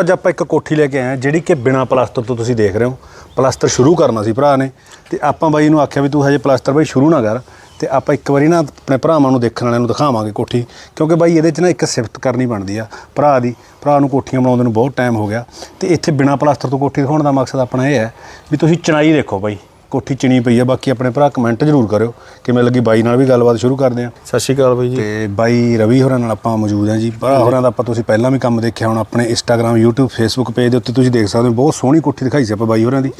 ਅੱਜ ਆਪਾਂ ਇੱਕ ਕੋਠੀ ਲੈ ਕੇ ਆਏ ਹਾਂ, ਜਿਹੜੀ ਕਿ ਬਿਨਾ ਪਲਾਸਟਰ ਤੋਂ ਤੁਸੀਂ ਦੇਖ ਰਹੇ ਹੋ। ਪਲਾਸਟਰ ਸ਼ੁਰੂ ਕਰਨਾ ਸੀ ਭਰਾ ਨੇ। ਤੇ ਆਪਾਂ ਬਾਈ ਨੂੰ ਆਖਿਆ ਵੀ ਤੂੰ ਹਜੇ ਪਲਾਸਟਰ ਬਾਈ ਸ਼ੁਰੂ ਨਾ ਕਰ। ਤੇ ਆਪਾਂ ਇੱਕ ਵਾਰੀ ਨਾ ਆਪਣੇ ਭਰਾਵਾਂ ਨੂੰ ਦੇਖਣ ਵਾਲਿਆਂ ਨੂੰ ਦਿਖਾਵਾਂਗੇ ਕੋਠੀ, ਕਿਉਂਕਿ ਬਾਈ ਇਹਦੇ 'ਚ ਨਾ ਇੱਕ ਸਿਫਤ ਕਰਨੀ ਬਣਦੀ ਆ ਭਰਾ ਦੀ। ਭਰਾ ਨੂੰ ਕੋਠੀਆਂ ਬਣਾਉਂਦੇ ਨੂੰ ਬਹੁਤ ਟਾਈਮ ਹੋ ਗਿਆ। ਤੇ ਇੱਥੇ ਬਿਨਾ ਪਲਾਸਟਰ ਤੋਂ ਕੋਠੀ ਦਿਖਾਉਣ ਦਾ ਮਕਸਦ ਆਪਣਾ ਇਹ ਹੈ ਵੀ ਤੁਸੀਂ ਚਣਾਈ ਦੇਖੋ ਬਾਈ। ਕੋਠੀ ਚਿਣੀ ਪਈ ਆ ਬਾਕੀ ਆਪਣੇ ਭਰਾ ਕਮੈਂਟ ਜ਼ਰੂਰ ਕਰਿਓ ਕਿਵੇਂ ਲੱਗੀ ਬਾਈ ਨਾਲ ਵੀ ਗੱਲਬਾਤ ਸ਼ੁਰੂ ਕਰਦੇ ਹਾਂ ਸਤਿ ਸ਼੍ਰੀ ਅਕਾਲ ਬਾਈ ਜੀ। ਤੇ ਬਾਈ ਰਵੀ ਹੋਰਾਂ ਨਾਲ ਆਪਾਂ ਮੌਜੂਦ ਹਾਂ ਜੀ। ਭਰਾ ਹੋਰਾਂ ਦਾ ਆਪਾਂ ਤੁਸੀਂ ਪਹਿਲਾਂ ਵੀ ਕੰਮ ਦੇਖਿਆ ਹੁਣ ਆਪਣੇ ਇੰਸਟਾਗ੍ਰam YouTube Facebook ਪੇਜ ਦੇ ਉੱਤੇ ਤੁਸੀਂ ਦੇਖ ਸਕਦੇ ਹੋ ਬਹੁਤ ਸੋਹਣੀ ਕੋਠੀ ਦਿਖਾਈ ਸੀ ਆਪਾਂ ਬਾਈ ਹੋਰਾਂ ਦੀ।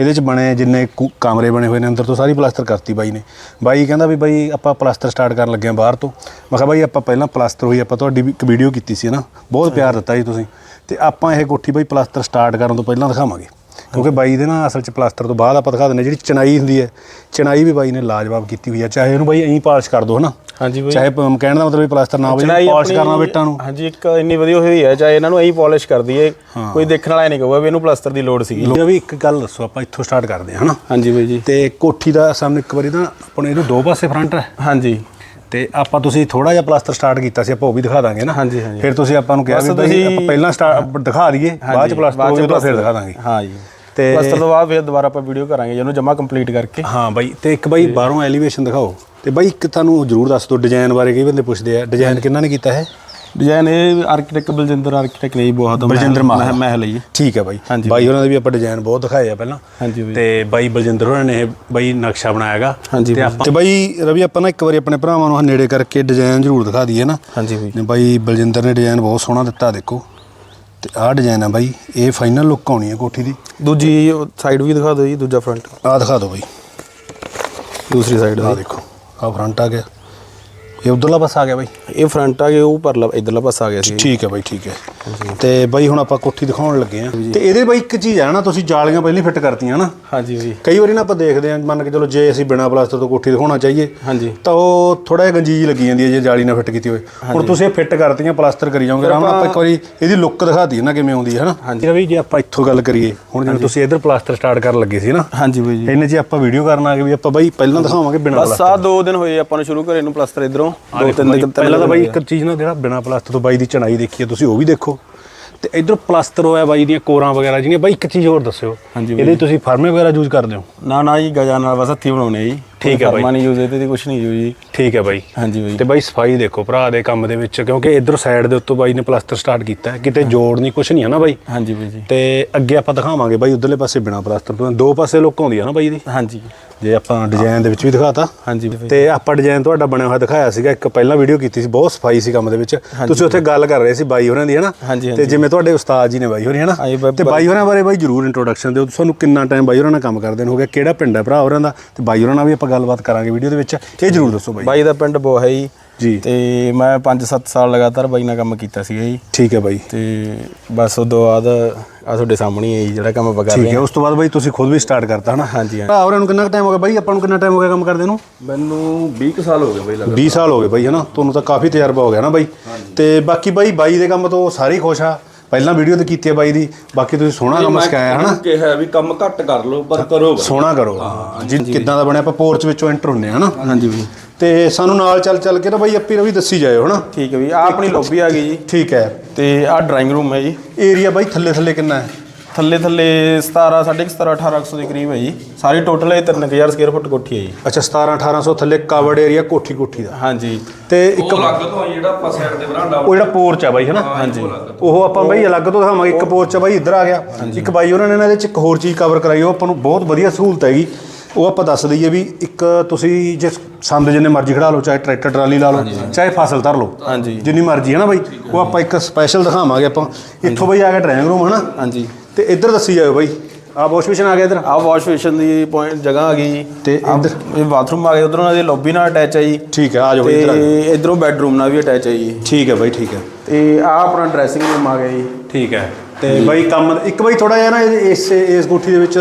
ਇਹਦੇ ਚ ਬਣੇ ਜਿੰਨੇ ਕੁ- ਕਮਰੇ ਬਣੇ ਹੋਏ ਨੇ ਅੰਦਰ ਤੋਂ ਸਾਰੀ ਪਲਾਸਟਰ ਕਰਤੀ ਬਾਈ ਨੇ। ਬਾਈ ਕਹਿੰਦਾ ਵੀ ਬਾਈ ਆਪਾਂ ਪਲਾਸਟਰ ਸਟਾਰਟ ਕਰਨ ਲੱਗੇ ਹਾਂ ਬਾਹਰ ਤੋਂ। ਮੈਂ ਕਿਹਾ ਬਾਈ ਆਪਾਂ ਪਹਿਲਾਂ ਪਲਾਸਟਰ ਹੋਈ ਆਪਾਂ ਤੁਹਾਡੀ ਇੱਕ ਵੀਡੀਓ ਕੀਤੀ ਸੀ ਨਾ। ਬਹੁਤ ਪਿਆਰ ਦਿੱਤਾ ਜੀ ਤੁਸੀਂ। ਤੇ ਆਪਾਂ ਇਹ ਕੋਠੀ ਬਾਈ ਪਲਾਸਟਰ ਸਟਾਰਟ ਕਰਨ ਤੋਂ ਪਹਿਲਾਂ ਦਿਖਾਵਾਂਗੇ। ਕਿਉਂਕਿ ਬਾਈ ਦੇ ਨਾ ਅਸਲ ਚ ਪਲਾਸਟਰ ਤੋਂ ਬਾਅਦ ਆਪਾਂ ਦਿਖਾ ਦਿੰਦੇ ਜਿਹੜੀ ਚਣਾਈ ਹੁੰਦੀ ਹੈ ਚਣਾਈ ਵੀ ਬਾਈ ਨੇ ਲਾਜਵਾਬ ਕੀਤੀ ਹੋਈ ਆ ਚਾਹੇ ਉਹਨੂੰ ਬਾਈ ਐਂ ਪਾਲਿਸ਼ ਕਰ ਦੋ ਹਨਾ? ਹਾਂਜੀ ਬਾਈ। ਚਾਹੇ ਪ- ਕਹਿਣ ਦਾ ਮਤਲਬ ਵੀ ਪਲਾਸਟਰ ਨਾ ਹੋਵੇ ਚਣਾਈ ਪਾਲਿਸ਼ ਆਪਣੀ- ਕਰਨਾ ਬੇਟਾਂ ਨੂੰ। ਹਾਂਜੀ ਇੱਕ ਇੰਨੀ ਵਧੀਆ ਹੋਈ ਹੈ ਚਾਹੇ ਇਹਨਾਂ ਨੂੰ ਐਂ ਪਾਲਿਸ਼ ਕਰ ਦਈਏ ਕੋਈ ਦੇਖਣ ਵਾਲਾ ਨਹੀਂ ਕਹੂਗਾ ਵੀ ਇਹਨੂੰ ਪਲਾਸਟਰ ਦੀ ਲੋੜ ਸੀਗੀ। ਲੋ ਵੀ ਇੱਕ ਗੱਲ ਦੱਸੋ ਆਪਾਂ ਇੱਥੋਂ ਸਟਾਰਟ ਕਰਦੇ ਹਾਂ ਹਨਾ? ਹਾਂਜੀ ਬਾਈ ਜੀ। ਤੇ ਕੋਠੀ ਦਾ ਸਾਹਮਣੇ ਇੱਕ ਵਾਰੀ ਨਾ ਆਪਣੇ ਇਹਨੂੰ ਦੋ ਪਾਸੇ ਫਰੰਟ ਹੈ। ਹਾਂਜੀ। ਤੇ ਆਪਾਂ ਤੁਸੀਂ ਥੋੜਾ ਜਿਹਾ ਪਲਾਸਟਰ ਸਟਾਰਟ ਕੀਤਾ ਸੀ ਆਪਾਂ ਉਹ ਵੀ ਦਿਖਾ ਦਾਂਗੇ ਨਾ। ਹਾਂਜੀ, ਹਾਂਜੀ। ਫਿਰ ਤੁਸੀਂ ਆਪਾਂ ਨੂੰ ਕਿਹਾ ਵੀ ਤੁਸੀਂ- ਆਪਾਂ ਪਹਿਲਾਂ ਸਟਾਰਟ ਦਿਖਾ ਦਈਏ ਬਾਅਦ ਚ ਪਲਾਸਟਰ ਹੋ ਜਾਊਗਾ ਫਿਰ ਦਿਖਾ ਦਾਂਗੇ। ਹਾਂ ਜੀ। ਤੇ- ਪਲਾਸਟਰ ਤੋਂ ਬਾਅਦ ਫਿਰ ਦੁਬਾਰਾ ਆਪਾਂ ਵੀਡੀਓ ਕਰਾਂਗੇ ਜਿਹਨੂੰ ਜਮਾ ਕੰਪਲੀਟ ਕਰਕੇ। ਹਾਂ ਬਾਈ ਤੇ ਇੱਕ ਬਾਈ ਬਾਹਰੋਂ ਐਲੀਵੇਸ਼ਨ ਦਿਖਾਓ। ਤੇ ਬਾਈ ਇੱਕ ਤੁਹਾਨੂੰ ਜਰੂਰ ਦੱਸ ਦਿਓ ਡਿਜ਼ਾਈਨ ਬਾਰੇ ਕਈ ਬੰਦੇ ਪੁੱਛਦੇ ਆ ਡਿਜ਼ਾਈਨ ਕਿੰਨਾ ਨੇ ਕੀਤਾ ਹੈ ਡਿਜ਼ਾਈਨ ਇਹ ਆਰਕੀਟੈਕਟ ਬਲਜਿੰਦਰ ਆਰਕੀਟੈਕਟ ਨੇ ਜੀ ਬਹੁਤ ਬਲਜਿੰਦਰ ਮਾਹਲ। ਮਹਿਲ ਜੀ। ਠੀਕ ਹੈ ਬਾਈ। ਬਾਈ ਉਹਨਾਂ ਦੇ ਵੀ ਆਪਾਂ ਡਿਜ਼ਾਈਨ ਬਹੁਤ ਦਿਖਾਏ ਆ ਪਹਿਲਾਂ। ਹਾਂਜੀ ਬਾਈ। ਤੇ ਬਾਈ ਬਲਜਿੰਦਰ ਹੋਰਾਂ ਨੇ ਬਾਈ ਨਕਸ਼ਾ ਬਣਾਇਆਗਾ। ਹਾਂਜੀ ਤੇ ਬਾਈ। ਆਪਾਂ ਤੇ ਬਾਈ ਰਵੀ ਆਪਾਂ ਨਾ ਇੱਕ ਵਾਰੀ ਆਪਣੇ ਭਰਾਵਾਂ ਨੂੰ ਨੇੜੇ ਕਰਕੇ ਡਿਜ਼ਾਈਨ ਜ਼ਰੂਰ ਦਿਖਾ ਦਈਏ ਨਾ। ਹਾਂਜੀ ਬਾਈ। ਨੇ ਬਾਈ ਬਲਜਿੰਦਰ ਨੇ ਡਿਜ਼ਾਈਨ ਬਹੁਤ ਸੋਹਣਾ ਦਿੱਤਾ ਦੇਖੋ। ਤੇ ਆਹ ਡਿਜ਼ਾਈਨ ਆ ਬਾਈ ਇਹ ਫਾਈਨਲ ਲੁੱਕ ਆਉਣੀ ਹੈ ਕੋਠੀ ਦੀ। ਦੂਜੀ ਸਾਈਡ ਵੀ ਦਿਖਾ ਦਿਓ ਜੀ ਦੂਜਾ ਫਰੰਟ ਆਹ ਦਿਖਾ ਦਿਓ ਬਾਈ। ਦੂਸਰੀ ਸਾਈਡ ਆਹ ਦੇਖੋ ਆਹ ਫਰੰਟ ਆ ਗਿਆ। ਇਹ ਉਧਰਲਾ ਪਾਸਾ ਆ ਗਿਆ ਬਾਈ। ਇਹ ਫਰੰਟ ਆ ਗਿਆ ਉਹ ਪਰਲਾ ਇਧਰਲਾ ਪਾਸਾ ਆ ਗਿਆ ਸੀ। ਠੀਕ ਹੈ ਬਾਈ ਠੀਕ ਹੈ। ਤੇ ਬਾਈ ਹੁਣ ਆਪਾਂ ਕੋਠੀ ਦਿਖਾਉਣ ਲੱਗੇ ਆ ਤੇ ਇਹਦੇ ਬਾਈ ਇੱਕ ਚੀਜ਼ ਆ ਨਾ ਤੁਸੀਂ ਜਾਲੀਆਂ ਪਹਿਲਾਂ ਹੀ ਫਿੱਟ ਕਰਤੀਆਂ ਨਾ। ਹਾਂਜੀ ਬਾਈ ਕਈ ਵਾਰੀ ਨਾ ਆਪਾਂ ਦੇਖਦੇ ਆ ਮੰਨ ਕੇ ਚਲੋ ਜੇ ਅਸੀਂ ਬਿਨਾ ਪਲਾਸਟਰ ਤੋਂ ਕੋਠੀ ਦਿਖਾਉਣਾ ਚਾਹੀਏ ਹਾਂਜੀ। ਤਾਂ ਉਹ ਥੋੜਾ ਜਿਹਾ ਗੰਜੀਜ ਲੱਗੀ ਜਾਂਦੀ ਹੈ ਜੇ ਜਾਲੀ ਨਾਲ ਫਿੱਟ ਕੀਤੀ ਹੋਵੇ। ਹੁਣ ਤੁਸੀਂ ਇਹ ਫਿੱਟ ਕਰਤੀਆਂ ਪਲਾਸਟਰ ਕਰੀ ਜਾਓਗੇ ਆਰਾਮ ਨਾਲ ਆਪਾਂ ਇੱਕ ਵਾਰੀ ਇਹਦੀ ਲੁੱਕ ਦਿਖਾਤੀ ਨਾ ਕਿਵੇਂ ਆਉਂਦੀ ਹੈ ਨਾ ਹਾਂਜੀ। ਰਵੀ ਜੇ ਆਪਾਂ ਇੱਥੋਂ ਗੱਲ ਕਰੀਏ ਹੁਣ ਜਿਵੇਂ ਤੁਸੀਂ ਇੱਧਰ ਪਲਾਸਟਰ ਸਟਾਰਟ ਕਰਨ ਲੱਗੇ ਸੀ ਨਾ ਹਾਂਜੀ ਬਾਈ ਜੀ। ਇਹਨੇ ਜੇ ਆਪਾਂ ਵੀਡੀਓ ਕਰਨ ਆ ਗਏ ਵੀ ਆਪਾਂ ਬਾਈ ਪਹਿਲਾਂ ਦਿਖਾਵਾਂਗੇ ਬਿਨਾ ਬਸ ਆ ਦੋ ਦਿਨ ਹੋਏ ਆਪਾਂ ਨੂੰ ਸ਼ੁਰੂ ਕਰੇ ਨੂੰ ਪਲਸਤਰ ਇਧਰੋਂ। ਦੋ ਤਿੰਨ ਦਿਨ ਪਹਿਲਾਂ ਤਾਂ ਬਾਈ ਇੱਕ ਚੀਜ਼ ਨਾ ਜਿਹੜਾ ਬਿਨਾ ਪਲਾਸਟਰ ਤੋਂ ਬਾਈ ਦੀ ਚਣਾਈ ਦੇਖੀ ਹੈ ਤੁਸੀਂ ਉਹ ਵੀ ਦੇਖੋ। ਤੇ ਇਧਰ ਪਲਾਸਟਰ ਹੋਇਆ ਬਾਈ ਦੀਆਂ ਕੋਰਾਂ ਵਗੈਰਾ ਜਿਹੜੀਆਂ ਬਾਈ ਇੱਕ ਚੀਜ਼ ਹੋਰ ਦੱਸਿਓ। ਹਾਂਜੀ ਇਹਦੇ ਤੁਸੀਂ ਫਰਮੇ ਵਗੈਰਾ ਯੂਜ਼ ਕਰਦੇ ਹੋ? ਨਾ ਨਾ ਜੀ ਗਜਾ ਨਾਲ ਬਸ ਹੱਥੀ ਬਣਾਉਣੇ ਆ ਜੀ। ਠੀਕ ਹੈ ਬਾਈ। ਫਰਮਾ ਨਹੀਂ ਯੂਜ਼ ਇਹਦੇ ਤੇ ਕੁਝ ਨਹੀਂ ਯੂਜ਼ ਜੀ। ਠੀਕ ਹੈ ਬਾਈ। ਹਾਂਜੀ ਬਾਈ। ਤੇ ਬਾਈ ਸਫ਼ਾਈ ਦੇਖੋ ਭਰਾ ਦੇ ਕੰਮ ਦੇ ਵਿੱਚ ਕਿਉਂਕਿ ਇਧਰ ਸਾਈਡ ਦੇ ਉੱਤੋਂ ਬਾਈ ਨੇ ਪਲਾਸਟਰ ਸਟਾਰਟ ਕੀਤਾ ਹੈ। ਕਿਤੇ ਜੋੜ ਨਹੀਂ ਕੁਝ ਨਹੀਂ ਹੈ ਨਾ ਬਾਈ। ਹਾਂਜੀ ਬਾਈ ਜੀ। ਤੇ ਅੱਗੇ ਆਪਾਂ ਦਿਖਾਵਾਂਗੇ ਬਾਈ ਉਧਰਲੇ ਪਾਸੇ ਬਿਨਾ ਪਲਾਸਟਰ ਤੋਂ। ਦੋ ਪਾਸੇ ਲੁੱਕ ਆਉਂਦੀ ਆ ਨਾ ਬਾਈ ਦੀ ਹਾਂਜੀ। ਜੇ ਆਪਾਂ ਡਿਜ਼ਾਈਨ ਦੇ ਵਿੱਚ ਵੀ ਦਿਖਾਤਾ। ਹਾਂਜੀ ਬਾਈ। ਤੇ ਆਪਾਂ ਡਿਜ਼ਾਈਨ ਤੁਹਾਡਾ ਬਣਿਆ ਹੋਇਆ ਦਿਖਾਇਆ ਸੀਗਾ। ਇੱਕ ਪਹਿਲਾਂ ਵੀਡੀਓ ਕੀਤੀ ਸੀ ਬਹੁਤ ਸਫ਼ਾਈ ਸੀ ਕੰਮ ਦੇ ਵਿੱਚ। ਤੁਸੀਂ ਉੱਥੇ ਗੱਲ ਕਰ ਰਹੇ ਸੀ ਬਾਈ ਹੋਰਾਂ ਦੀ ਹਨਾ ਹਾਂਜੀ, ਤੇ। ਜਿਵੇਂ ਤੁਹਾਡੇ ਉਸਤਾਦ ਜੀ ਨੇ ਬਾਈ ਹੋਰੀ ਹਨਾ ਹਾਂਜੀ, ਤੇ ਬਾਈ ਹੋਰਾਂ ਬਾਰੇ ਬਾਈ ਜਰੂਰ ਇੰਟਰੋਡਕਸ਼ਨ ਦਿਓ। ਤੁਹਾਨੂੰ ਕਿੰਨਾ ਟਾਈਮ ਬਾਈ ਹੋਰਾਂ ਨਾਲ ਕੰਮ ਕਰਦੇ ਨੂੰ ਹੋ ਗਿਆ ਕਿਹੜਾ ਪਿੰਡ ਹੈ ਭਰਾ ਹੋਰਾਂ ਦਾ? ਤੇ ਬਾਈ ਹੋਰਾਂ ਨਾਲ ਵੀ ਆਪਾਂ ਗੱਲਬਾਤ ਕਰਾਂਗੇ ਵੀਡੀਓ ਦੇ ਵਿੱਚ। ਇਹ ਜਰੂਰ ਦੱਸੋ ਬਾਈ। ਬਾਈ ਦਾ ਪਿੰਡ ਬੋਹਾ ਜੀ। ਜੀ। ਤੇ ਮੈਂ 5-7 ਸਾਲ ਲਗਾਤਾਰ ਬਾਈ ਨਾਲ ਕੰਮ ਕੀਤਾ ਸੀਗਾ ਜੀ। ਠੀਕ ਹੈ ਬਾਈ। ਤੇ ਬਸ ਉਦੋਂ ਬਾਅਦ ਆ ਤੁਹਾਡੇ ਸਾਹਮਣੇ ਹੀ ਹੈ ਜੀ ਜਿਹੜਾ ਕੰਮ ਆਪਾਂ ਕਰ ਠੀਕ ਰਹੇ ਹੈ ਉਸ ਤੋਂ ਬਾਅਦ ਬਾਈ ਤੁਸੀਂ ਖੁਦ ਵੀ ਸਟਾਰਟ ਕਰਤਾ ਹਨਾ? ਹਾਂਜੀ ਹਾਂਜੀ। ਭਰਾ ਹੋਰਾਂ ਨੂੰ ਕਿੰਨਾ ਟਾਈਮ ਹੋ ਗਿਆ ਬਾਈ? ਆਪਾਂ ਨੂੰ ਕਿੰਨਾ ਟਾਈਮ ਹੋ ਗਿਆ ਕੰਮ ਕਰਦੇ ਨੂੰ? ਮੈਨੂੰ 20 ਕੁ ਸਾਲ ਹੋ ਗਏ ਬਈ ਲੱਗਾ 20 ਸਾਲ ਹੋ ਗਏ ਬਾਈ ਹਨਾ? ਤੁਹਾਨੂੰ ਤਾਂ ਕਾਫੀ ਤਜਰਬਾ ਹੋ ਗਿਆ ਨਾ ਬਾਈ। ਤੇ ਬਾਕੀ ਬਾਈ ਬਾਈ ਦੇ ਕੰਮ ਤੋਂ ਸਾਰੇ ਹੀ ਖੁਸ਼ ਆ। ਪਹਿਲਾਂ ਵੀਡੀਓ ਤੇ ਕੀਤੀ ਹੈ ਬਾਈ ਦੀ ਬਾਕੀ ਤੁਸੀਂ ਸੋਹਣਾ ਕੰਮ ਸਿਖਾਇਆ ਹਨਾ? ਕਿਹਾ ਵੀ ਕੰਮ ਘੱਟ ਕਰ ਲਓ ਪਰ ਕਰੋ। ਸੋਹਣਾ ਕਰੋ ਜੀ ਕਿੱਦਾਂ ਦਾ ਬਣਿਆ ਆਪਾਂ ਪੋਰਚ ਵਿੱਚੋਂ ਐਂਟਰ ਹੁੰਨੇ ਹਨਾ? ਹਾਂਜੀ ਬਾਈ ਤੇ ਸਾਨੂੰ ਨਾਲ ਚੱਲ ਚੱਲ ਕੇ ਨਾ ਬਾਈ ਅੱਪੀ ਰਵੀ ਦੱਸੀ ਜਾਇਓ ਹਨਾ? ਠੀਕ ਹੈ ਵੀ ਆ ਆਪਣੀ ਲੌਬੀ ਆ ਗਈ ਜੀ। ਠੀਕ ਹੈ। ਤੇ ਆ ਡਰਾਇੰਗ ਰੂਮ ਹੈ ਜੀ। ਏਰੀਆ ਬਾਈ ਥੱਲੇ ਥੱਲੇ ਕਿੰਨਾ ਹੈ? ਥੱਲੇ ਥੱਲੇ 17 17.5 1800 ਦੇ ਕਰੀਬ ਹੈ ਜੀ। ਸਾਰੀ ਟੋਟਲ ਇਹ 3000 ਸਕੁਅਰ ਫੁੱਟ ਕੋਠੀ ਹੈ ਜੀ। ਅੱਛਾ 17 1800 ਥੱਲੇ ਕਵਰਡ ਏਰੀਆ ਕੋਠੀ ਕੋਠੀ ਦਾ। ਹਾਂਜੀ। ਤੇ ਇੱਕ ਉਹ ਅਲੱਗ ਤੋਂ ਆ ਜਿਹੜਾ ਆਪਾਂ ਸਾਈਡ ਤੇ ਬਰਾਂਡਾ ਉਹ ਜਿਹੜਾ ਪੋਰਚ ਆ ਬਾਈ ਹਨਾ? ਹਾਂਜੀ ਉਹ ਆਪਾਂ ਬਾਈ ਅਲੱਗ ਤੋਂ ਦਿਖਾਵਾਂਗੇ। ਇੱਕ ਪੋਰਚ ਆ ਬਾਈ ਇੱਧਰ ਆ ਗਿਆ। ਇੱਕ ਬਾਈ ਉਹਨਾਂ ਨੇ ਨਾ ਇਹਦੇ ਚ ਇੱਕ ਹੋਰ ਚੀਜ਼ ਕਵਰ ਕਰਾਈ ਉਹ ਆਪਾਂ ਨੂੰ ਬਹੁਤ ਵਧੀਆ ਸਹੂਲਤ ਹੈਗੀ। ਉਹ ਆਪਾਂ ਦੱਸ ਦਈਏ ਵੀ ਇੱਕ ਤੁਸੀਂ ਜੇ ਸੰਦ ਜਿੰਨੇ ਮਰਜ਼ੀ ਖੜਾ ਲਓ ਚਾਹੇ ਟਰੈਕਟਰ ਟਰਾਲੀ ਲਾ ਲਓ ਚਾਹੇ ਫਸਲ ਧਰ ਲਓ ਹਾਂਜੀ। ਜਿੰਨੀ ਮਰਜ਼ੀ ਹੈ ਨਾ ਬਾਈ। ਉਹ ਆਪਾਂ ਇੱਕ ਸਪੈਸ਼ਲ ਦਿਖਾਵਾਂਗੇ ਆਪਾਂ। ਇੱਥੋਂ ਬਾਈ ਆ ਗਿਆ ਡਰਾਇੰਗ ਰੂਮ ਹਨਾ? ਹਾਂਜੀ। ਤੇ ਇੱਧਰ ਦੱਸੀ ਜਾਓ ਬਾਈ। ਆ ਵਾਸ਼ ਬੇਸਿਨ ਆ ਗਿਆ ਇੱਧਰ। ਆ ਵਾਸ਼ ਬੇਸ਼ਨ ਦੀ ਪੁਆਇੰਟ ਜਗ੍ਹਾ ਆ ਗਈ ਜੀ। ਤੇ ਇੱਧਰ? ਇਹ ਬਾਥਰੂਮ ਆ ਗਿਆ ਉਧਰੋਂ ਨਾਲ ਦੀ ਲੌਬੀ ਨਾਲ ਅਟੈਚ ਹੈ ਜੀ। ਠੀਕ ਹੈ ਆ ਜਾਓ ਤੇ ਇੱਧਰ ਜਾਓ। ਇਧਰੋਂ ਬੈੱਡਰੂਮ ਨਾਲ ਵੀ ਅਟੈਚ ਹੈ ਜੀ। ਠੀਕ ਹੈ ਬਾਈ ਠੀਕ ਹੈ ਤੇ ਆ ਆਪਣਾ ਡਰੈਸਿੰਗ ਰੂਮ ਆ ਗਿਆ ਜੀ। ਠੀਕ ਹੈ ਤੇ ਬਾਈ ਕੰਮ ਇੱਕ ਬਾਈ ਥੋੜਾ ਜਿਹਾ ਨਾ ਇਹ- ਇਸ ਇਸ ਕੋਠੀ ਦੇ ਵਿੱਚ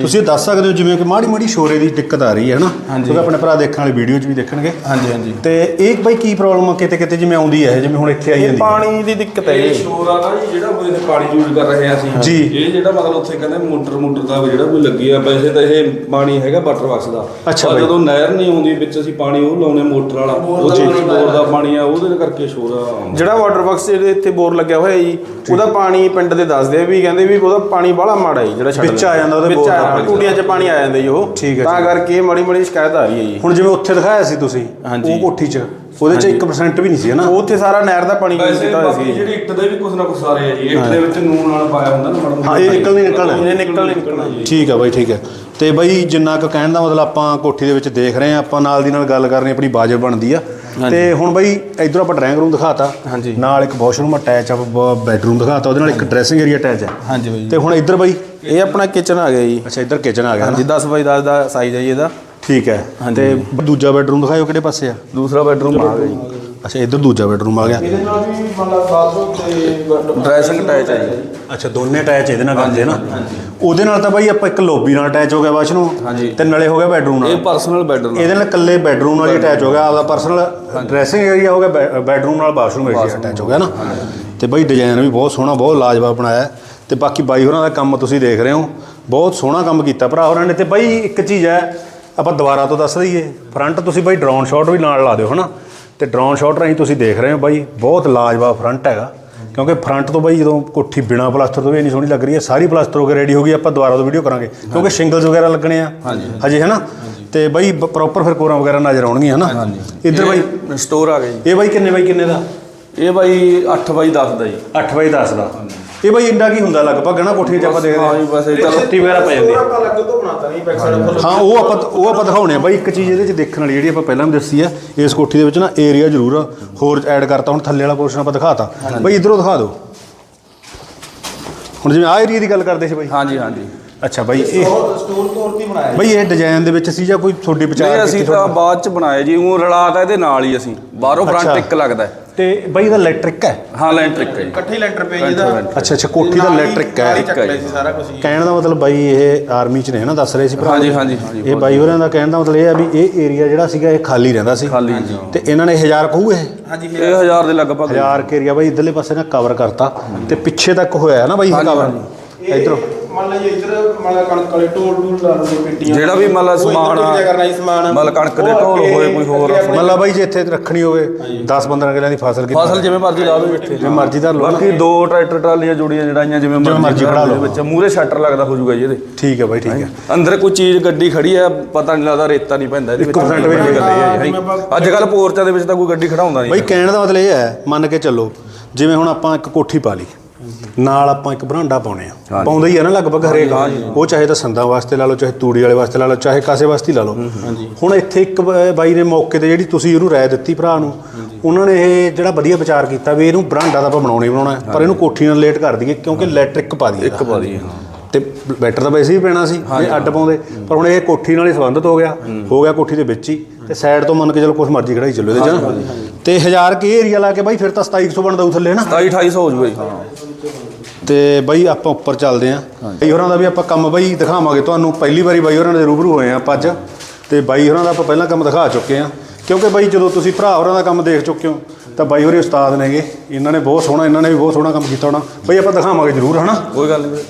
ਤੁਸੀਂ ਇਹ ਦੱਸ ਸਕਦੇ ਹੋ ਜਿਵੇਂ ਕਿ ਮਾੜੀ ਮਾੜੀ ਸ਼ੋਰੇ ਦੀ ਦਿੱਕਤ ਆ ਰਹੀ ਹੈ ਨਾ। ਕਿਉਂਕਿ ਆਪਣੇ ਭਰਾ ਦੇਖਣ ਵਾਲੇ ਵੀਡੀਓ 'ਚ ਵੀ ਦੇਖਣਗੇ। ਹਾਂਜੀ ਹਾਂਜੀ। ਤੇ ਇਹ ਬਾਈ ਕੀ ਪ੍ਰੋਬਲਮ ਆ? ਕਿਤੇ ਕਿਤੇ ਜਿਵੇਂ ਆਉਂਦੀ ਹੈ ਜਿਵੇਂ ਹੁਣ ਇੱਥੇ ਆਈ ਜਾਂਦੀ ਹੈ ਪਾਣੀ ਦੀ ਦਿੱਕਤ ਹੈ ਇਹ ਜੀ ਸ਼ੋਰ ਆ ਨਾ ਜੀ ਜਿਹੜਾ ਕੋਈ ਇੱਥੇ ਪਾਣੀ ਯੂਜ਼ ਕਰ ਰਹੇ ਆ ਅਸੀਂ। ਜੀ। ਇਹ ਜਿਹੜਾ ਮਤਲਬ ਉੱਥੇ ਕਹਿੰਦੇ ਮੋਟਰ ਮੋਟਰ ਦਾ ਜਿਹੜਾ ਕੋਈ ਲੱਗੀ ਆ ਵੈਸੇ ਤਾਂ ਇਹ ਪਾਣੀ ਹੈਗਾ ਵਾਟਰ ਵਰਕਸ ਦਾ। ਅੱਛਾ ਪਰ ਬਾਈ। ਜਦੋਂ ਨਹਿਰ ਨਹੀਂ ਆਉਂਦੀ ਵਿੱਚ ਅਸੀਂ ਪਾਣੀ ਉਹ ਲਾਉਨੇ ਮੋਟਰ ਵਾਲਾ। ਉਹ ਜਿਹੜਾ ਬੋਰ ਦਾ ਪਾਣੀ ਆ ਉਹਦੇ ਕਰਕੇ ਸ਼ੋਰ ਆ। ਜਿਹੜਾ ਵਾਟਰ ਬਾਕਸ ਜਿਹੜੇ ਇੱਥੇ ਬੋਰ ਲੱਗਿਆ ਹੋਇਆ ਜੀ ਉਹਦਾ ਪਾਣੀ ਪਿੰਡ ਦੇ ਬੰਦੇ ਦੱਸਦੇ ਆ ਵੀ ਕਹਿੰਦੇ ਵੀ ਉਹਦਾ ਪਾਣੀ ਬਾਹਲਾ ਮਾੜਾ ਹੈ ਜਿਹੜਾ ਛੱਡ ਵਿੱਚ ਆ ਜਾਂਦਾ ਉਹਦੇ ਵਿੱਚ ਬੋਰ ਦਾ ਪਾਣੀ। ਟੂਟੀਆਂ 'ਚ ਪਾਣੀ ਆ ਜਾਂਦਾ ਜੀ ਉਹ ਠੀਕ ਹੈ, ਤਾਂ ਠੀਕ ਕਰਕੇ ਮੜੀ ਮੜੀ ਸ਼ਿਕਾਇਤ ਆ ਰਹੀ ਹੈ ਜੀ ਹੁਣ ਜਿਵੇਂ ਉੱਥੇ ਦਿਖਾਇਆ ਸੀ ਤੁਸੀਂ ਹਾਂਜੀ। ਉਹ ਕੋਠੀ 'ਚ ਉਹਦੇ 'ਚ 1% ਵੀ ਨਹੀਂ ਸੀ ਹਨਾ ਉਹ ਉੱਥੇ ਸਾਰਾ ਨਹਿਰ ਦਾ ਪਾਣੀ ਯੂਜ਼ ਵੈਸੇ ਕੀਤਾ ਹੋਇਆ ਬਾਕੀ ਸੀ। ਜਿਹੜੀ ਇੱਟ ਦੇ ਵੀ ਕੁਛ ਨਾ ਕੁਛ ਸਾਰੇ ਆ ਜੀ ਇੱਟ ਦੇ ਵਿੱਚ ਨੂਨ ਨਾਲ ਪਾਇਆ ਹੁੰਦਾ ਨਾ ਮਾੜਾ ਹਾਂ ਇਹ ਨਿਕਲ ਨਹੀਂ ਨਿਕਲਣਾ। ਇਹ ਨਿਕਲ ਨਹੀਂ ਨਿਕਲਣਾ। ਜੀ ਠੀਕ ਹੈ ਬਾਈ ਠੀਕ ਹੈ ਤੇ ਬਾਈ ਜਿੰਨਾ ਕੁ ਕਹਿਣ ਦਾ ਮਤਲਬ ਆਪਾਂ ਕੋਠੀ ਦੇ ਵਿੱਚ ਦੇਖ ਰਹੇ ਆ ਆਪਾਂ ਨਾਲ ਦੀ ਨਾਲ ਗੱਲ ਕਰਨੀ ਆਪਣੀ ਬਾਜਬ ਬਣਦੀ ਆ। ਤੇ ਹੁਣ ਬਾਈ ਇਧਰ ਆਪਾਂ ਡਰਾਇੰਗ ਰੂਮ ਦਿਖਾਤਾ। ਹਾਂਜੀ। ਨਾਲ ਇੱਕ ਵਾਸ਼ਰੂਮ ਅਟੈਚ ਆ ਬੈਡਰੂਮ ਦਿਖਾਤਾ ਉਹਦੇ ਨਾਲ ਇੱਕ ਡਰੈਸਿੰਗ ਏਰੀਆ ਅਟੈਚ ਹੈ ਹਾਂਜੀ ਬਾਈ ਤੇ ਹੁਣ ਇੱਧਰ ਬਾਈ? ਇਹ ਆਪਣਾ ਕਿਚਨ ਆ ਗਿਆ ਜੀ। ਅੱਛਾ ਇੱਧਰ ਕਿਚਨ ਆ ਗਿਆ ਹਾਂਜੀ ਨਾ? 10 ਬਾਈ 10 ਦਾ ਸਾਈਜ਼ ਹੈ ਜੀ ਇਹਦਾ। ਠੀਕ ਹੈ। ਤੇ ਦੂਜਾ ਬੈਡਰੂਮ ਦਿਖਾਇਓ ਕਿਹੜੇ ਪਾਸੇ ਆ? ਦੂਸਰਾ ਬੈਡਰੂਮ ਆ ਗਿਆ ਜੀ। ਅੱਛਾ ਇੱਧਰ ਦੂਜਾ ਬੈਡਰੂਮ ਆ ਗਿਆ। ਇਹਦੇ ਨਾਲ ਵੀ ਮਤਲਬ ਬਾਥਰੂਮ ਤੇ ਡਰੈਸਿੰਗ ਅਟੈਚ ਹੈ ਜੀ। ਅੱਛਾ ਦੋਨੇ ਅਟੈਚ ਇਹਦੇ ਨਾਲ ਕਰਦੇ ਨਾ? ਉਹਦੇ ਨਾਲ ਤਾਂ ਬਾਈ ਆਪਾਂ ਇੱਕ ਲੌਬੀ ਨਾਲ ਅਟੈਚ ਹੋ ਗਿਆ ਵਾਸ਼ਰੂਮ। ਤੇ ਨਾਲੇ ਹੋ ਗਿਆ ਬੈਡਰੂਮ ਇਹ ਨਾਲ ਪਰਸਨਲ ਬੈਡਰੂਮ ਇਹਦੇ ਨਾਲ ਇਕੱਲੇ ਬੈਡਰੂਮ ਨਾਲ ਹੀ ਅਟੈਚ ਹੋ ਗਿਆ ਆਪਦਾ ਪਰਸਨਲ ਡਰੈਸਿੰਗ ਏਰੀਆ ਹੋ ਗਿਆ ਬੈ- ਬੈਡਰੂਮ ਨਾਲ ਬਾਥਰੂਮ ਏਰੀਆ ਅਟੈਚ ਹੋ ਗਿਆ ਨਾ। ਤੇ ਬਾਈ ਡਿਜ਼ਾਈਨ ਵੀ ਬਹੁਤ ਸੋਹਣਾ ਬਹੁਤ ਲਾਜਵਾਬ ਬਣਾਇਆ। ਤੇ ਬਾਕੀ ਬਾਈ ਹੋਰਾਂ ਦਾ ਕੰਮ ਤੁਸੀਂ ਦੇਖ ਰਹੇ ਹੋ ਬਹੁਤ ਸੋਹਣਾ ਕੰਮ ਕੀਤਾ ਭਰਾ ਹੋਰਾਂ ਨੇ। ਤੇ ਬਾਈ ਇੱਕ ਚੀਜ਼ ਹੈ ਆਪਾਂ ਦੁਬਾਰਾ ਤੋਂ ਦੱਸ ਦਈਏ ਫਰੰਟ ਤੁਸੀਂ ਬਾਈ ਡਰੋਨ ਸ਼ਾਟ ਵੀ ਨਾਲ ਲਾ ਦਿਓ ਹਨਾ। ਤੇ ਡਰੋਨ ਸ਼ਾਟ ਰਾਹੀਂ ਤੁਸੀਂ ਦੇਖ ਰਹੇ ਹੋ ਬਾਈ ਬਹੁਤ ਲਾਜਵਾਬ ਫਰੰਟ ਹੈਗਾ। ਕਿਉਂਕਿ ਫਰੰਟ ਤੋਂ ਬਾਈ ਜਦੋਂ ਕੋਠੀ ਬਿਨਾ ਪਲਾਸਟਰ ਤੋਂ ਵੀ ਇੰਨੀ ਸੋਹਣੀ ਲੱਗ ਰਹੀ ਹੈ ਸਾਰੀ ਪਲਾਸਟਰ ਹੋ ਕੇ ਰੈਡੀ ਹੋ ਗਈ ਆਪਾਂ ਦੁਬਾਰਾ ਤੋਂ ਵੀਡੀਓ ਕਰਾਂਗੇ। ਕਿਉਂਕਿ ਸ਼ਿੰਗਲਸ ਵਗੈਰਾ ਲੱਗਣੇ ਆ ਹਜੇ ਹੈ ਨਾ ਤੇ ਬਾਈ ਪ੍ਰੋਪਰ ਫਿਰ ਕੋਰਾਂ ਵਗੈਰਾ ਨਜ਼ਰ ਆਉਣਗੀਆਂ ਹਨਾ। ਇੱਧਰ ਬਾਈ। ਸਟੋਰ ਆ ਗਿਆ ਜੀ। ਇਹ ਬਾਈ ਕਿੰਨੇ ਬਾਈ ਕਿੰਨੇ ਦਾ? ਇਹ ਬਾਈ 8 ਬਾਈ 10 ਦਾ ਜੀ। 8 ਬਾਈ 10 ਦਾ। ਇਹ ਬਾਈ ਇੰਡਾ ਕੀ ਹੁੰਦਾ ਲਗਭਗ ਨਾ ਕੋਠੀਆਂ 'ਚ ਆਪਾਂ ਦੇਖਦੇ ਹਾਂ ਜੀ, ਬਸ ਇਹ ਚਲੋ। ਛੱਤੀ ਵਗੈਰਾ ਪੈ ਜਾਂਦੀ ਹੈ। ਆਪਾਂ ਲੱਗ ਤੋਂ ਬਣਾਤਾ ਨਹੀਂ ਬੈਕ ਸਾਈਡ ਹਾਂ ਉਹ ਆਪਾਂ ਉਹ ਆਪਾਂ ਦਿਖਾਉਣੇ ਆ ਬਾਈ ਇੱਕ ਚੀਜ਼ ਇਹਦੇ 'ਚ ਦੇਖਣ ਵਾਲੀ ਜਿਹੜੀ ਆਪਾਂ ਪਹਿਲਾਂ ਵੀ ਦੱਸੀ ਆ ਇਸ ਕੋਠੀ ਦੇ ਵਿੱਚ ਨਾ ਏਰੀਆ ਜ਼ਰੂਰ ਆ, ਹੋਰ ਐਡ ਕਰਤਾ ਹੁਣ ਥੱਲੇ ਵਾਲਾ ਪੋਰਸ਼ਨ ਆਪਾਂ ਦਿਖਾਤਾ ਬਾਈ ਇਧਰੋਂ ਦਿਖਾ ਦਿਓ ਹੁਣ ਜਿਵੇਂ ਆ ਏਰੀਆ ਦੀ ਗੱਲ ਕਰਦੇ ਸੀ ਬਾਈ ਹਾਂਜੀ ਹਾਂਜੀ ਅੱਛਾ ਬਾਈ ਇਹ ਸਟੋਰ ਤੌਰ ਤੇ ਬਣਾਇਆ ਬਾਈ ਇਹ ਡਿਜ਼ਾਈਨ ਦੇ ਵਿੱਚ ਸੀ ਜਾਂ ਕੋਈ ਤੁਹਾਡੀ ਵਿਚਾਰ ਨਹੀਂ ਅਸੀਂ ਤਾਂ ਬਾਅਦ ਚ ਬਣਾਇਆ ਜੀ ਉਹ ਰਲਾਤਾ ਇਹਦੇ ਨਾਲ ਹੀ ਅਸੀਂ ਬਾਹਰੋਂ। ਫਰੰਟ ਇੱਕ ਲੱਗਦਾ ਹੈ। ਤੇ ਬਾਈ ਇਹਦਾ ਇਲੈਕਟ੍ਰਿਕ ਹੈ। ਹਾਂ ਲੈਂਟਰਿਕ ਹੈ ਜੀ। ਇਕੱਠੇ ਲੈਂਟਰ ਪੇ ਜੀ ਦਾ ਅੱਛਾ ਅੱਛਾ ਕੋਠੀ ਦਾ ਇਲੈਕਟ੍ਰਿਕ ਹੈ ਚੱਕ ਲਿਆ ਸੀ ਸਾਰਾ ਕੁਝ ਕਹਿਣ ਦਾ ਮਤਲਬ ਬਾਈ ਇਹ ਆਰਮੀ ਚ ਨੇ ਨਾ? ਦੱਸ ਰਹੇ ਸੀ ਭਰਾ। ਹਾਂਜੀ, ਹਾਂਜੀ, ਹਾਂਜੀ, ਇਹ ਬਾਈ ਹੋਰਾਂ ਦਾ ਕਹਿਣ ਦਾ ਮਤਲਬ ਇਹ ਆ ਵੀ ਇਹ ਏਰੀਆ ਜਿਹੜਾ ਸੀਗਾ ਇਹ ਖਾਲੀ ਰਹਿੰਦਾ ਸੀ। ਖਾਲੀ ਜੀ। ਤੇ ਇਹਨਾਂ ਨੇ 1000 ਕਹੂ ਇਹ? ਹਾਂਜੀ ਇਹ ਹਜ਼ਾਰ। ਦੇ ਲਗਭਗ 1000 ਕੇ ਏਰੀਆ ਬਾਈ ਇਧਰਲੇ ਪਾਸੇ ਨਾ ਕਵਰ ਕਰਤਾ। ਤੇ ਪਿੱਛੇ ਤੱਕ ਹੋਇਆ ਹੈ ਨਾ ਬਾਈ ਇਹ ਕਵਰ ਇਧਰੋਂ। ਮੰਨ ਲਓ ਜੀ ਇੱਧਰ ਮੰਨ ਲਓ ਕਣਕ ਵਾਲੇ ਢੋਲ ਢੂਲ ਲਾ ਲਓ ਪੇਟੀਆਂ ਜਿਹੜਾ ਵੀ ਮੰਨ ਲਓ ਸਮਾਨ ਆ, ਕਿੱਥੇ ਕਰਨਾ ਜੀ ਸਮਾਨ ਮਤਲਬ ਕਣਕ ਦੇ ਢੋਲ ਹੋਏ, ਕੋਈ ਹੋਰ ਮਤਲਬ ਬਾਈ ਜੇ ਇੱਥੇ ਰੱਖਣੀ ਹੋਵੇ 10 15 ਕਿੱਲਿਆਂ ਦੀ ਫਸਲ ਕਿੰਨੀ ਫਸਲ ਜਿਵੇਂ ਮਰਜ਼ੀ ਲਾ ਦਿਓ ਇੱਥੇ ਜਿਵੇਂ ਮਰਜ਼ੀ ਧਰ ਲਓ। ਬਾਕੀ ਦੋ ਟਰੈਕਟਰ ਟਰਾਲੀਆਂ ਜੋੜੀਆਂ ਜੜਾਈਆਂ ਜਿਵੇਂ ਮਰਜ਼ੀ ਖੜਾ ਲਓ। ਵਿੱਚ ਮੂਰੇ ਸ਼ਟਰ ਲੱਗਦਾ ਹੋ ਜਾਊਗਾ ਜੀ ਇਹਦੇ। ਠੀਕ ਹੈ ਬਾਈ ਠੀਕ ਹੈ। ਅੰਦਰ ਕੋਈ ਚੀਜ਼ ਗੱਡੀ ਖੜੀ ਹੈ ਪਤਾ ਨਹੀਂ ਲੱਗਦਾ ਰੇਤਾ ਨਹੀਂ ਪੈਂਦਾ ਇਹਦੇ ਵਿੱਚ। 1% ਵੀ ਨਹੀਂ ਗੱਡੀ ਅੱਜ ਕੱਲ ਪੋਰਚਾਂ ਦੇ ਵਿੱਚ ਤਾਂ ਕੋਈ ਗੱਡੀ ਖੜਾਉਂਦਾ ਨਹੀਂ ਬਾਈ ਕਹਿਣ ਦਾ ਮਤਲਬ ਇਹ ਹੈ ਮੰਨ ਕੇ ਚੱਲੋ ਜਿਵੇਂ ਹੁਣ ਆਪਾਂ ਇੱਕ ਕੋਠੀ ਪਾ ਲਈ। ਨਾਲ ਆਪਾਂ ਇੱਕ ਬਰਾਂਡਾ ਪਾਉਣੇ ਆ। ਪਾਉਂਦਾ ਹੀ ਆ ਨਾ ਲਗਭਗ ਹਰੇਕ। ਉਹ ਚਾਹੇ ਤਾਂ ਸੰਦਾਂ ਵਾਸਤੇ ਲਾ ਲਓ ਚਾਹੇ ਤੂੜੀ ਵਾਲੇ ਵਾਸਤੇ ਲਾ ਲਓ ਚਾਹੇ ਕਾਸੇ ਵਾਸਤੇ ਹੀ ਲਾ ਲਓ। ਹੁਣ ਇੱਥੇ ਇੱਕ ਬਾਈ ਨੇ ਮੌਕੇ ਤੇ ਜਿਹੜੀ ਤੁਸੀਂ ਇਹਨੂੰ ਰਾਏ ਦਿੱਤੀ ਭਰਾ ਨੂੰ ਉਹਨਾਂ ਨੇ ਇਹ ਜਿਹੜਾ ਵਧੀਆ ਵਿਚਾਰ ਕੀਤਾ ਵੀ ਇਹਨੂੰ ਬਰਾਂਡਾ ਤਾਂ ਆਪਾਂ ਬਣਾਉਣਾ ਹੀ ਬਣਾਉਣਾ ਪਰ ਇਹਨੂੰ ਕੋਠੀ ਨਾਲ ਲੇਟ ਕਰ ਦਈਏ ਕਿਉਂਕਿ ਇਲੈਕਟ੍ਰਿਕ ਪਾ ਦਈਏ ਇੱਕ ਵਾਰੀ ਤੇ ਬੈਟਰ ਤਾਂ ਵੈਸੇ ਹੀ ਪੈਣਾ ਸੀ ਇਹ ਅੱਡ ਪਾਉਂਦੇ। ਪਰ ਹੁਣ ਇਹ ਕੋਠੀ ਨਾਲ ਹੀ ਸੰਬੰਧਿਤ ਹੋ ਗਿਆ ਹੋ। ਗਿਆ ਕੋਠੀ ਦੇ ਵਿੱਚ ਹੀ ਤੇ ਸਾਈਡ ਤੋਂ ਮੰਨ ਕੇ ਚਲੋ ਕੁਛ ਮਰਜ਼ੀ ਖੜਾਈ ਚੱਲੋ ਇਹਦੇ ਚ। ਤੇ 1000 ਕੇ ਏਰੀਆ ਲਾ ਕੇ ਬਾਈ ਫਿਰ ਤਾਂ 2700 ਬਣਦਾ ਉਹ ਥੱਲੇ ਨਾ? 27 2800 ਹੋ ਜਾਊਗਾ ਜੀ ਤੇ ਬਾਈ ਆਪਾਂ ਉੱਪਰ ਚੱਲਦੇ ਆਂ ਬਾਈ ਹੋਰਾਂ ਦਾ ਵੀ ਆਪਾਂ ਕੰਮ ਬਾਈ ਦਿਖਾਵਾਂਗੇ ਤੁਹਾਨੂੰ। ਪਹਿਲੀ ਵਾਰੀ ਬਾਈ ਹੋਰਾਂ ਦੇ ਰੂਬਰੂ ਹੋਏ ਆਂ ਆਪਾਂ ਅੱਜ। ਤੇ ਬਾਈ ਹੋਰਾਂ ਦਾ ਆਪਾਂ ਪਹਿਲਾਂ ਕੰਮ ਦਿਖਾ ਚੁੱਕੇ ਆਂ ਕਿਉਂਕਿ ਬਾਈ ਜਦੋਂ ਤੁਸੀਂ ਭਰਾ ਹੋਰਾਂ ਦਾ ਕੰਮ ਦੇਖ ਚੁੱਕੇ ਹੋ ਤਾਂ ਬਾਈ ਹੋਰੀ ਉਸਤਾਦ ਨੇਗੇ। ਇਹਨਾਂ ਨੇ ਬਹੁਤ ਸੋਹਣਾ ਇਹਨਾਂ ਨੇ ਵੀ ਬਹੁਤ ਸੋਹਣਾ ਕੰਮ ਕੀਤਾ ਹੋਣਾ। ਬਾਈ ਆਪਾਂ ਦਿਖਾਵਾਂਗੇ ਜ਼ਰੂਰ ਹਨਾ? ਕੋਈ ਗੱਲ ਨਹੀਂ।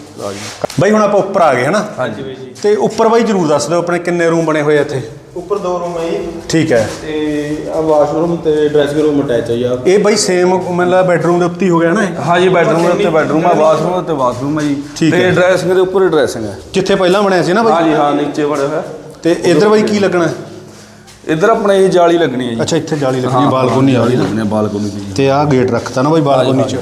ਬਾਈ ਹੁਣ ਆਪਾਂ ਉੱਪਰ ਆ ਗਏ ਹਨਾ? ਹਾਂਜੀ। ਤੇ ਉੱਪਰ ਬਾਈ ਜ਼ਰੂਰ ਦੱਸ ਦਿਓ ਆਪਣੇ ਕਿੰਨੇ ਰੂਮ ਬਣੇ ਹੋਏ ਆ ਇੱਥੇ। ਉੱਪਰ ਦੋ ਰੂਮ ਹੈ ਜੀ। ਠੀਕ ਹੈ। ਤੇ ਆ ਵਾਸ਼ਰੂਮ ਤੇ ਡਰੈਸਿੰਗ ਰੂਮ ਅਟੈਚ ਹੈ ਜੀ ਆ ਇਹ ਬਾਈ ਸੇਮ ਮਤਲਬ ਬੈਡਰੂਮ ਦੇ ਉੱਤੇ ਹੀ ਹੋ ਗਿਆ ਨਾ? ਹਾਂ ਜੀ ਬੈਡਰੂਮ ਦੇ ਉੱਤੇ ਬੈਡਰੂਮ ਹੈ ਦੇ ਉੱਤੇ ਬਾਥਰੂਮ ਹੈ ਜੀ। ਤੇ ਹੈ। ਡਰੈਸਿੰਗ ਦੇ ਉੱਪਰ ਹੀ ਡਰੈਸਿੰਗ ਹੈ ਜਿੱਥੇ ਪਹਿਲਾਂ ਬਣਿਆ ਸੀ ਨਾ ਹਾਂ ਬਾਈ? ਜੀ ਹਾਂ ਨੀਚੇ ਬਣਿਆ ਹੋਇਆ। ਤੇ ਇੱਧਰ ਬਾਈ ਕੀ ਲੱਗਣਾ? ਹੈ? ਇੱਧਰ ਆਪਣੇ ਇਹ ਜਾਲੀ ਲੱਗਣੀ ਹੈ ਜੀ। ਅੱਛਾ ਇੱਥੇ ਜਾਲੀ ਲੱਗਣੀ ਬਾਲਕੋਨੀ ਆ ਰਹੀ ਨਾ? ਲੱਗਣੀ ਬਾਲਕੋਨੀ ਦੀ। ਤੇ ਆਹ ਗੇਟ ਰੱਖਤਾ ਨਾ ਬਾਈ ਬਾਲਕੋਨੀ ਚ?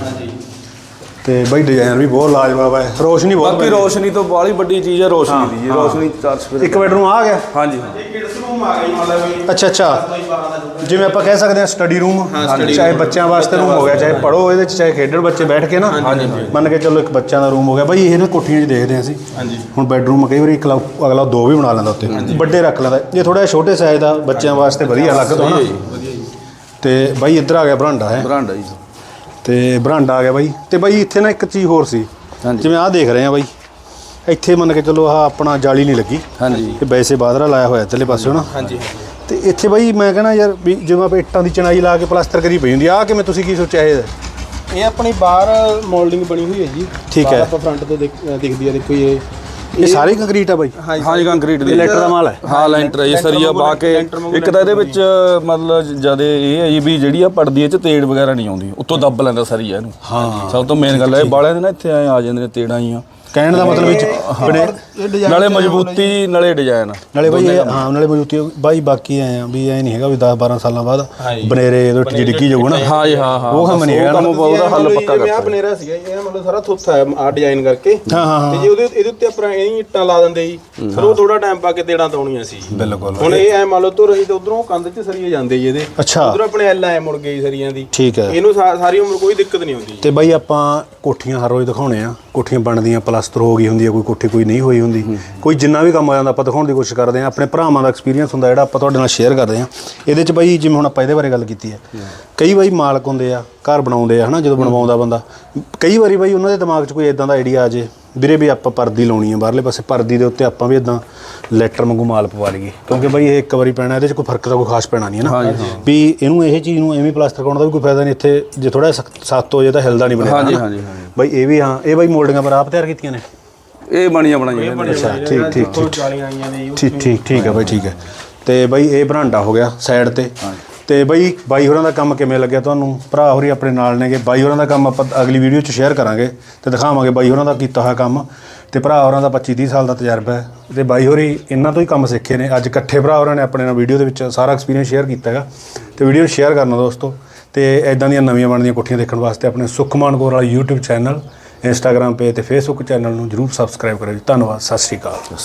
ਤੇ ਬਾਈ ਡਿਜ਼ਾਈਨ ਵੀ ਬਹੁਤ ਲਾਜਵਾਬ ਹੈ ਰੋਸ਼ਨੀ ਬਹੁਤ ਬਾਕੀ ਰੋਸ਼ਨੀ ਤੋਂ ਬਾਹਲੀ ਵੱਡੀ ਚੀਜ਼ ਹੈ ਰੋਸ਼ਨੀ ਦੀ ਜੀ ਰੋਸ਼ਨੀ ਚਾਰ ਸਫੇਰੇ ਇੱਕ ਬੈਡਰੂਮ ਆ ਗਿਆ? ਹਾਂ ਜੀ ਹਾਂ। ਇਹ ਕਿਡਸ ਰੂਮ ਆ ਗਿਆ ਜੀ? ਮਤਲਬ ਵੀ ਅੱਛਾ ਅੱਛਾ 12 ਦਾ ਜਿਵੇਂ ਆਪਾਂ ਕਹਿ ਸਕਦੇ ਹਾਂ ਸਟੱਡੀ ਰੂਮ study ਚਾਹੇ room। ਬੱਚਿਆਂ ਵਾਸਤੇ ਰੂਮ ਹੋ ਗਿਆ ਚਾਹੇ ਪੜੋ ਇਹਦੇ ਚ ਚਾਹੇ ਖੇਡਣ ਬੱਚੇ ਬੈਠ ਕੇ ਨਾ। ਮੰਨ ਕੇ ਚੱਲੋ ਇੱਕ ਬੱਚਿਆਂ ਦਾ ਰੂਮ ਹੋ ਗਿਆ। ਬਾਈ ਇਹ ਨਾ ਕੋਠੀਆਂ 'ਚ ਦੇਖਦੇ ਹਾਂ ਅਸੀਂ। ਹਾਂਜੀ। ਹੁਣ ਬੈਡਰੂਮ ਕਈ ਵਾਰੀ ਇਕਲਾ ਅਗਲਾ ਦੋ ਵੀ ਬਣਾ ਲੈਂਦਾ ਉੱਤੇ ਵੱਡੇ ਰੱਖ ਲੈਂਦਾ। ਇਹ ਥੋੜਾ ਛੋਟੇ ਸਾਈਜ਼ ਦਾ ਬੱਚਿਆਂ ਵਾਸਤੇ ਵਧੀਆ ਅਲੱਗ ਤੋਂ ਤੇ ਬਾਈ ਇੱਧਰ ਆ ਗਿਆ ਬਰਾਂਡਾ ਹੈ। ਬਰਾਂਡਾ ਜੀ। ਤੇ ਬਰਾਂਡਾ ਆ ਗਿਆ ਬਾਈ। ਤੇ ਬਾਈ ਇੱਥੇ ਨਾ ਇੱਕ ਚੀਜ਼ ਹੋਰ ਸੀ। ਹਾਂਜੀ। ਜਿਵੇਂ ਆਹ ਦੇਖ ਰਹੇ ਆ ਬਾਈ। ਇੱਥੇ ਮੰਨ ਕੇ ਚੱਲੋ ਆਹ ਆਪਣਾ ਜਾਲੀ ਨਹੀਂ ਲੱਗੀ। ਹਾਂਜੀ। ਤੇ ਵੈਸੇ ਬਾਦਰਾ ਲਾਇਆ ਹੋਇਆ ਇੱਧਰਲੇ ਪਾਸੇ ਹਨਾ? ਹਾਂਜੀ। ਤੇ ਇੱਥੇ ਬਾਈ ਮੈਂ ਕਹਿੰਦਾ ਯਾਰ ਵੀ ਜਿਵੇਂ ਆਪਾਂ ਇੱਟਾਂ ਦੀ ਚਣਾਈ ਲਾ ਕੇ ਪਲਾਸਟਰ ਕਰੀ ਪਈ ਹੁੰਦੀ ਆ ਆਹ ਕਿਵੇਂ ਤੁਸੀਂ ਕੀ ਸੋਚਿਆ ਇਹ? ਇਹ ਆਪਣੀ ਬਾਹਰ ਮੋਲਡਿੰਗ ਬਣੀ ਹੋਈ ਹੈ ਜੀ। ਠੀਕ ਬਾਹਰ ਹੈ। ਆਪਾਂ ਫਰੰਟ ਤੋਂ ਦੇਖ- ਅ, ਦਿਖਦੀ ਹੈ ਦੇਖੋ ਇਹ। ਇਹ ਸਾਰੇ ਕੰਕਰੀਟ ਆ ਬਾਈ। ਹਾਂ ਜੀ ਕੰਕਰੀਟ ਦੀ। ਲੈਂਟਰ ਦਾ ਮਾਲ ਹੈ। ਹਾਂ ਲੈਂਟਰ ਹੈ ਸਰੀਆ ਪਾ ਕੇ। ਇੱਕ ਤਾਂ ਇਹਦੇ ਵਿੱਚ ਮਤਲਬ ਜਦੇ ਇਹ ਹੈ ਜੀ ਵੀ ਜਿਹੜੀ ਆ ਪੜਦੀ ਇਹ ਚ ਤੇੜ ਵਗੈਰਾ ਨਹੀਂ ਆਉਂਦੀ। ਉੱਤੋਂ ਦੱਬ ਲੈਂਦਾ ਸਰੀਆ ਇਹਨੂੰ। ਹਾਂ। ਸਭ ਤੋਂ ਮੇਨ ਗੱਲ ਹੈ ਬਾਲਿਆਂ ਦੇ ਨਾ ਇੱਥੇ ਆ ਜਾਂਦੇ ਨੇ ਤੇੜਾਂ ਹੀ ਆ ਕਹਿਣ ਦਾ ਮਤਲਬ ਵਿੱਚ ਨਾਲੇ ਮਜ਼ਬੂਤੀ ਨਾਲੇ ਡਿਜ਼ਾਈਨ ਨਾਲੇ ਬਾਈ ਇਹ ਹਾਂ ਨਾਲੇ ਮਜ਼ਬੂਤੀ ਬਾਈ ਬਾਕੀ ਆਏ ਆ ਵੀ ਐ ਨਹੀਂ ਹੈਗਾ ਵੀ 10 12 ਸਾਲਾਂ ਬਾਅਦ ਬਨੇਰੇ ਇਹਦੇ ਟਿੱਕੀ ਡਿੱਗੀ ਜਾਊਗਾ ਨਾ। ਹਾਂ ਜੀ ਹਾਂ ਹਾਂ। ਉਹ ਕੰਮ ਨਹੀਂ ਹੈਗਾ ਨਾ। ਕੰਮ ਉਹਦਾ ਹੱਲ ਪੱਕਾ ਆਹ ਕਰਤਾ। ਬਨੇਰਾ ਸੀਗਾ ਇਹ ਮਤਲਬ ਸਾਰਾ ਥੁੱਥਾ ਹੈ ਆ ਡਿਜ਼ਾਈਨ ਕਰਕੇ। ਹਾਂ ਹਾਂ ਹਾਂ। ਤੇ ਜੇ ਉਹਦੇ ਇਹਦੇ ਉੱਤੇ ਆਪਾਂ ਇਹ ਇੱਟਾਂ ਲਾ ਦਿੰਦੇ ਜੀ ਫਿਰ ਉਹ ਥੋੜਾ ਟਾਈਮ ਪਾ ਕੇ ਤੇੜਾਂ ਤਾਉਣੀਆਂ ਸੀ। ਬਿਲਕੁਲ। ਹੁਣ ਇਹ ਐ ਮੰਨ ਲਓ ਤੁਰ ਰਹੀ ਤੇ ਉਧਰੋਂ ਕੰਧ 'ਚ ਸਰੀਏ ਜਾਂਦੇ ਜੀ ਇਹਦੇ। ਅੱਛਾ। ਉਧਰ ਆਪਣੇ ਐਲ ਐ ਮੁੜ ਗਈ ਸਰੀਆਂ ਦੀ। ਠੀਕ ਹੈ। ਇਹਨੂੰ ਸਾਰੀ ਉਮਰ ਕੋਈ ਦਿੱਕਤ ਨਹੀਂ ਆਉਂਦੀ ਤੇ ਬਾਈ ਆਪਾਂ ਕੋਠੀਆਂ ਹਰ ਰੋਜ਼ ਦਿਖਾਉਣੇ ਆ। ਕੋਠੀਆਂ ਬਣਦੀਆਂ ਪਲਸਤਰ ਹੋ ਗਈ ਹੁੰਦੀ ਹੈ ਕੋਈ ਕੋਠੀ ਕੋਈ ਨਹੀਂ ਹੋਈ ਹੁੰਦੀ। ਕੋਈ ਜਿੰਨਾ ਵੀ ਕੰਮ ਆ ਜਾਂਦਾ ਆਪਾਂ ਦਿਖਾਉਣ ਦੀ ਕੋਸ਼ਿਸ਼ ਕਰਦੇ ਆ ਆਪਣੇ ਭਰਾਵਾਂ ਦਾ ਐਕਸਪੀਰੀਅੰਸ ਹੁੰਦਾ ਜਿਹੜਾ ਆਪਾਂ ਤੁਹਾਡੇ ਨਾਲ ਸ਼ੇਅਰ ਕਰਦੇ ਆ ਇਹਦੇ ਚ ਬਾਈ ਜਿਵੇਂ ਹੁਣ ਆਪਾਂ ਇਹਦੇ ਬਾਰੇ ਗੱਲ ਕੀਤੀ ਹੈ ਕਈ ਬਾਈ ਮਾਲਕ ਹੁੰਦੇ ਆ ਘਰ ਬਣਾਉਂਦੇ ਆ ਹਨਾ ਜਦੋਂ ਬਣਵਾਉਂਦਾ ਬੰਦਾ। ਕਈ ਵਾਰੀ ਬਾਈ ਉਹਨਾਂ ਦੇ ਦਿਮਾਗ 'ਚ ਕੋਈ ਇਦਾਂ ਦਾ ਆਈਡੀਆ ਆ ਜੇ ਵੀਰੇ ਵੀ ਆਪਾਂ ਪਰਦੀ ਲਾਉਣੀ ਆ ਬਾਹਰਲੇ ਪਾਸੇ ਪਰਦੀ ਦੇ ਉੱਤੇ ਆਪਾਂ ਵੀ ਇਦਾਂ ਲੈਟਰ ਵਾਂਗੂ ਮਾਲ ਪਵਾ ਲਈਏ। ਕਿਉਂਕਿ ਬਾਈ ਇਹ ਇੱਕ ਵਾਰੀ ਪੈਣਾ ਇਹਦੇ 'ਚ ਕੋਈ ਫ਼ਰਕ ਤਾਂ ਕੋਈ ਖਾਸ ਪੈਣਾ ਨਹੀਂ ਹੈ ਨਾ। ਵੀ ਇਹਨੂੰ ਇਹ ਚੀਜ਼ ਨੂੰ ਐਵੇਂ ਪਲਾਸਟਰ ਕਰਾਉਣ ਦਾ ਵੀ ਕੋਈ ਫਾਇਦਾ ਨਹੀਂ ਇੱਥੇ ਜੇ ਥੋੜਾ ਸਖਤ ਹੋ ਜੇ ਤਾਂ ਹਿਲਦਾ ਨਹੀਂ ਬਣੇਗਾ ਹਾਂਜੀ? ਹਾਂਜੀ ਹਾਂਜੀ ਬਾਈ ਇਹ ਵੀ ਹਾਂ ਇਹ ਬਾਈ ਮੋਲਡਿੰਗਾਂ ਪਰ ਆਪ ਤਿਆਰ ਕੀਤੀਆਂ ਨੇ? ਇਹ ਬਣੀਆਂ ਬਣਾਈਆਂ ਨੇ। ਅੱਛਾ ਠੀਕ ਠੀਕ ਠੀਕ। ਜਾਲੀਆਂ ਆਈਆਂ ਨੇ ਜੀ, ਠੀਕ ਠੀਕ ਠੀਕ ਹੈ ਬਾਈ ਠੀਕ ਹੈ। ਤੇ ਬਾਈ ਇਹ ਬਰਾਂਡਾ ਹੋ ਗਿਆ ਸਾਈਡ ਤੇ। ਤੇ ਬਈ, ਬਾਈ ਹੋਰਾਂ ਦਾ ਕੰਮ ਕਿਵੇਂ ਲੱਗਿਆ ਤੁਹਾਨੂੰ? ਭਰਾ ਹੋਰੀ ਆਪਣੇ ਨਾਲ ਨੇਗੇ, ਬਾਈ ਹੋਰਾਂ ਦਾ ਕੰਮ ਆਪਾਂ ਅਗਲੀ ਵੀਡੀਓ 'ਚ ਸ਼ੇਅਰ ਕਰਾਂਗੇ ਤੇ ਦਿਖਾਵਾਂਗੇ ਬਾਈ ਹੋਰਾਂ ਦਾ ਕੀਤਾ ਹੋਇਆ ਕੰਮ। ਤੇ ਭਰਾ ਹੋਰਾਂ ਦਾ 25 30 ਸਾਲ ਦਾ ਤਜਰਬਾ ਹੈ। ਤੇ ਬਾਈ ਹੋਰੀ ਇਹਨਾਂ ਤੋਂ ਹੀ ਕੰਮ ਸਿੱਖੇ ਨੇ। ਅੱਜ ਇਕੱਠੇ ਭਰਾ ਹੋਰਾਂ ਨੇ ਆਪਣੇ ਨਾਲ ਵੀਡੀਓ ਦੇ ਵਿੱਚ ਸਾਰਾ ਐਕਸਪੀਰੀਅੰਸ ਸ਼ੇਅਰ ਕੀਤਾ ਹੈਗਾ। ਤੇ ਵੀਡੀਓ ਸ਼ੇਅਰ ਕਰਨਾ ਦੋਸਤੋ, ਤੇ ਐਦਾਂ ਦੀਆਂ ਨਵੀਆਂ ਬਣਦੀਆਂ ਕੋਠੀਆਂ ਦੇਖਣ ਵਾਸਤੇ ਆਪਣੇ ਸੁਖਮਾਨ ਕੌਰ ਵਾਲਾ YouTube ਚੈਨਲ ਇੰਸਟਾਗ੍ਰam ਪੇਜ ਤੇ Facebook ਚੈਨਲ ਨੂੰ ਜਰੂਰ ਸਬਸਕ੍ਰਾਈਬ ਕਰਿਓ ਜੀ। ਧੰਨਵਾਦ, ਸਤਿ ਸ਼੍ਰੀ ਅਕਾਲ।